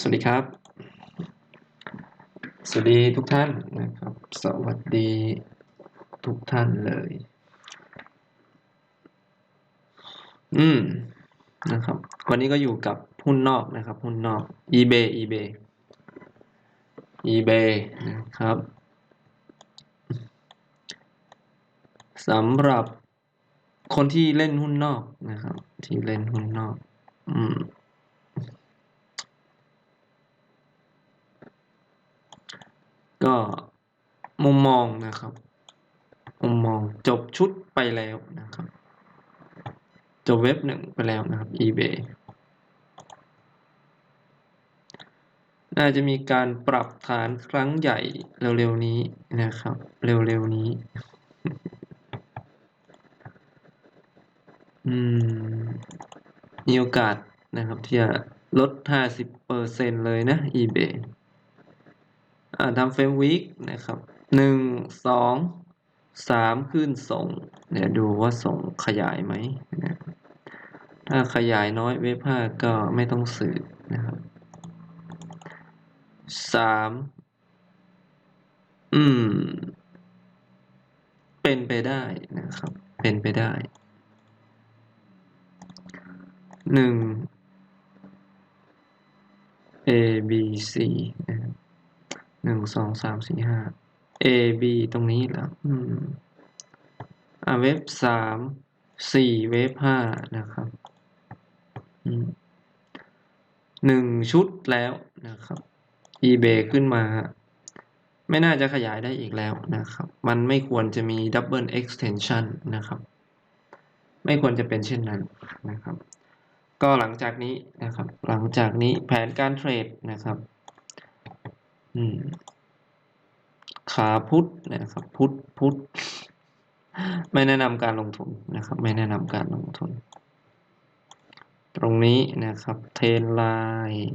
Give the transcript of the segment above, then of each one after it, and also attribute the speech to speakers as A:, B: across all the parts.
A: สวัสดีครับ สวัสดีทุกท่านนะครับ สวัสดีทุกท่านเลย อืม นะครับ วันนี้ก็อยู่กับหุ้นนอกนะครับ หุ้นนอก eBay eBay eBay นะครับสำหรับคนที่เล่นหุ้นนอกนะครับ ที่เล่นหุ้นนอก อืม ก็ มุมมองนะครับ มุมมองจบชุดไปแล้วนะครับ จบเว็บหนึ่งไปแล้วนะครับ eBay น่าจะมีการปรับฐานครั้งใหญ่เร็วๆนี้นะครับ เร็วๆนี้ อืม มีโอกาสนะครับที่จะลด 50%เลยนะ eBay อ่าทำเฟรมวีคนะครับ หนึ่งสองสามขึ้นส่ง เดี๋ยวดูว่าส่งขยายไหมนะถ้าขยายน้อยเว็บห้าก็ไม่ต้องสืบนะครับสามอืม เป็นไปได้นะครับ เป็นไปได้หนึ่ง A B C หนึ่งสองสามสี่ห้า A B ตรงนี้เหรออืมอ่าเว็บสามสี่เว็บห้านะครับอืมหนึ่งชุดแล้วนะครับ eBay ขึ้นมา ไม่น่าจะขยายได้อีกแล้วนะครับ มันไม่ควรจะมี double extension นะครับ ไม่ควรจะเป็นเช่นนั้นนะครับ ก็หลังจากนี้นะครับ หลังจากนี้แผนการเทรดนะครับ อืม ขาพุทธนะครับ พุทธพุทธไม่แนะนำการลงทุนนะครับ ไม่แนะนำการลงทุน ตรงนี้นะครับเทรนไลน์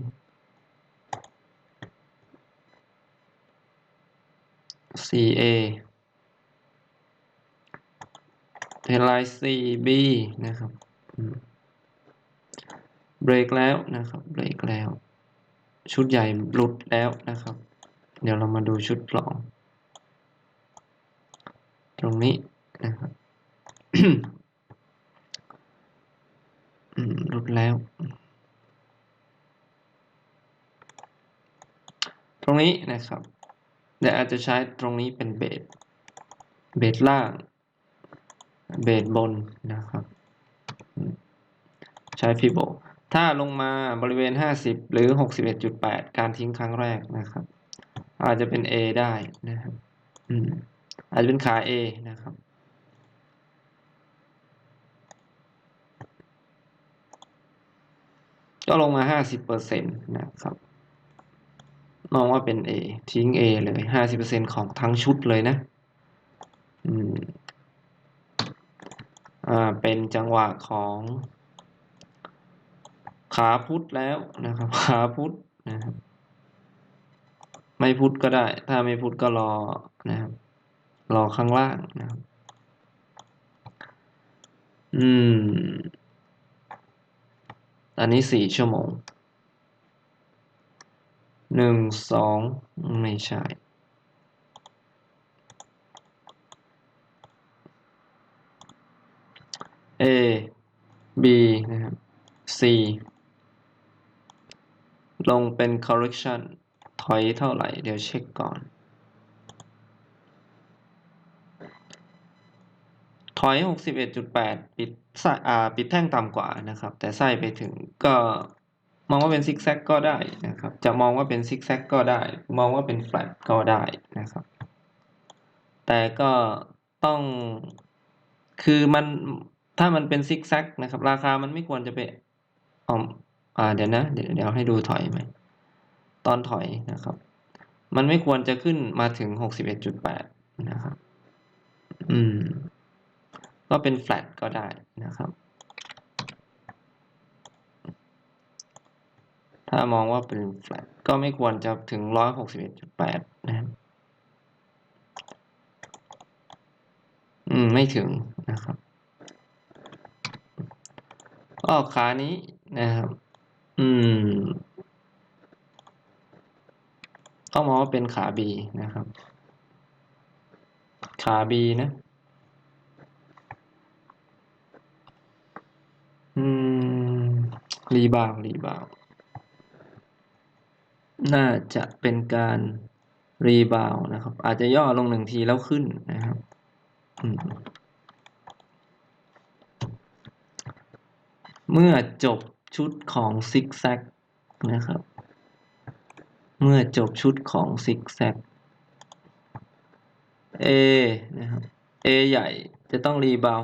A: 4A เทรนไลน์ 4B นะครับเบรกแล้วนะครับเบรกแล้ว ชุดใหญ่หลุดแล้วนะครับ เดี๋ยวเรามาดูชุดรอง ตรงนี้นะครับอืมหลุดแล้ว ตรงนี้นะครับเดี๋ยวอาจจะใช้ตรงนี้เป็นเบสเบสล่าง เบสบนนะครับ ใช้ฟิโบถ้าลงมาบริเวณ 50 หรือ 61.8 การทิ้งครั้งแรกนะครับ อาจจะเป็น A ได้นะครับ อืม อาจจะเป็นขา A นะครับก็ลงมา 50%นะครับ มองว่าเป็น A ทิ้ง A เลย 50%ของทั้งชุดเลยนะ อืม อ่า เป็นจังหวะของขาพุทธแล้วนะครับ ขาพุทธนะครับ ไม่พุทธก็ได้ ถ้าไม่พุทธก็รอนะครับ รอข้างล่างนะครับ อืม อันนี้สี่ชั่วโมงหนึ่งสองไม่ใช่ A B นะครับ C ลงเป็น correction ถอยเท่าไหร่ เดี๋ยวเช็คก่อน ถอย 61.8 ปิดไส้อ่าปิดแท่งต่ำกว่านะครับ แต่ไส้ไปถึงก็มองว่าเป็นซิกแซกก็ได้นะครับ จะมองว่าเป็นซิกแซกก็ได้ มองว่าเป็นแฟลตก็ได้นะครับ แต่ก็ต้องคือมันถ้ามันเป็นซิกแซกนะครับ ราคามันไม่ควรจะไปอ๋ออ่าเดี๋ยวนะ เดี๋ยวเดี๋ยวให้ดูถอยไหมตอนถอยนะครับ มันไม่ควรจะขึ้นมาถึง 61.8 นะครับ อืม ก็เป็นแฟลตก็ได้นะครับ ถ้ามองว่าเป็นแฟลตก็ไม่ควรจะถึง 161.8 นะครับ อืม ไม่ถึงนะครับ ก็ขานี้นะครับ อืมต้องมองว่าเป็นขา B นะครับ ขา B นะ อืม รีบาวรีบาวน่าจะเป็นการรีบาวนะครับ อาจจะย่อลงหนึ่งทีแล้วขึ้นนะครับเมื่อจบชุดของซิกแซกนะครับ เมื่อจบชุดของซิกแซก A นะครับ A ใหญ่จะต้องรีบาว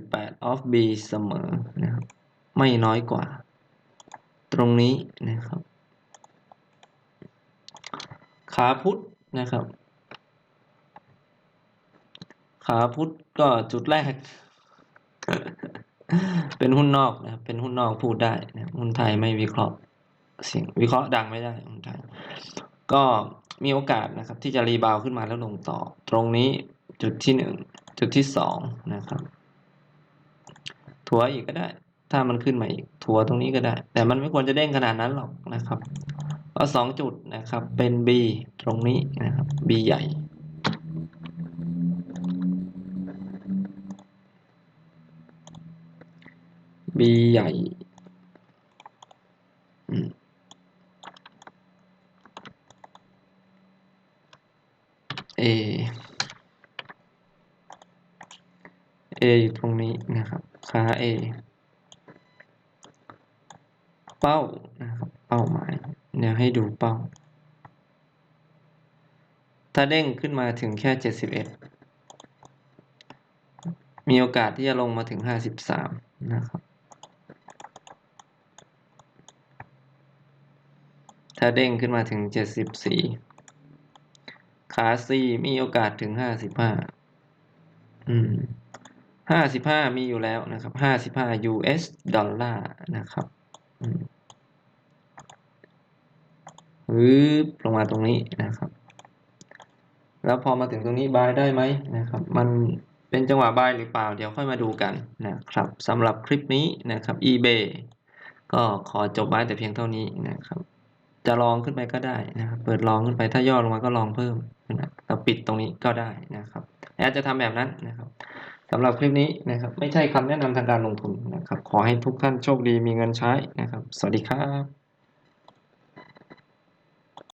A: 61.8 of B เสมอนะครับ ไม่น้อยกว่า ตรงนี้นะครับ ขาพุทธนะครับ ขาพุทธก็จุดแรก เป็นหุ้นนอกนะครับเป็นหุ้นนอกพูดได้นะหุ้นไทยไม่วิเคราะห์เสียงวิเคราะห์ดังไม่ได้หุ้นไทยก็มีโอกาสนะครับ ที่จะรีบาวขึ้นมาแล้วลงต่อ ตรงนี้จุดที่หนึ่งจุดที่สองนะครับถัวอีกก็ได้ ถ้ามันขึ้นมาอีกถัวตรงนี้ก็ได้ แต่มันไม่ควรจะเด้งขนาดนั้นหรอกนะครับก็สองจุดนะครับเป็น B ตรงนี้นะครับ B ใหญ่ B ใหญ่เอืม A A อยู่ตรงนี้นะครับขา A เป้านะครับ เป้าหมายเดี๋ยวให้ดูเป้า ถ้าเด้งขึ้นมาถึงแค่เจ็ดสิบเอ็ดมีโอกาสที่จะลงมาถึงห้าสิบสามนะครับ ถ้าเด้งขึ้นมาถึงเจ็ดสิบสี่ขา C มีโอกาสถึงห้าสิบห้าอืมห้าสิบห้ามีอยู่แล้วนะครับห้าสิบห้า US ดอลลาร์นะครับ ฮึบลงมาตรงนี้นะครับ แล้วพอมาถึงตรงนี้บายได้ไหมนะครับ มันเป็นจังหวะบายหรือเปล่า เดี๋ยวค่อยมาดูกันนะครับสำหรับคลิปนี้นะครับ eBay ก็ขอจบไว้แต่เพียงเท่านี้นะครับ จะลองขึ้นไปก็ได้นะครับ เปิดลองขึ้นไปถ้าย่อลงมาก็ลองเพิ่มนะเราปิดตรงนี้ก็ได้นะครับแอดจะทำแบบนั้นนะครับสำหรับคลิปนี้นะครับ ไม่ใช่คำแนะนำทางการลงทุน นะครับ ขอให้ทุกท่านโชคดีมีเงินใช้นะครับ สวัสดีครับ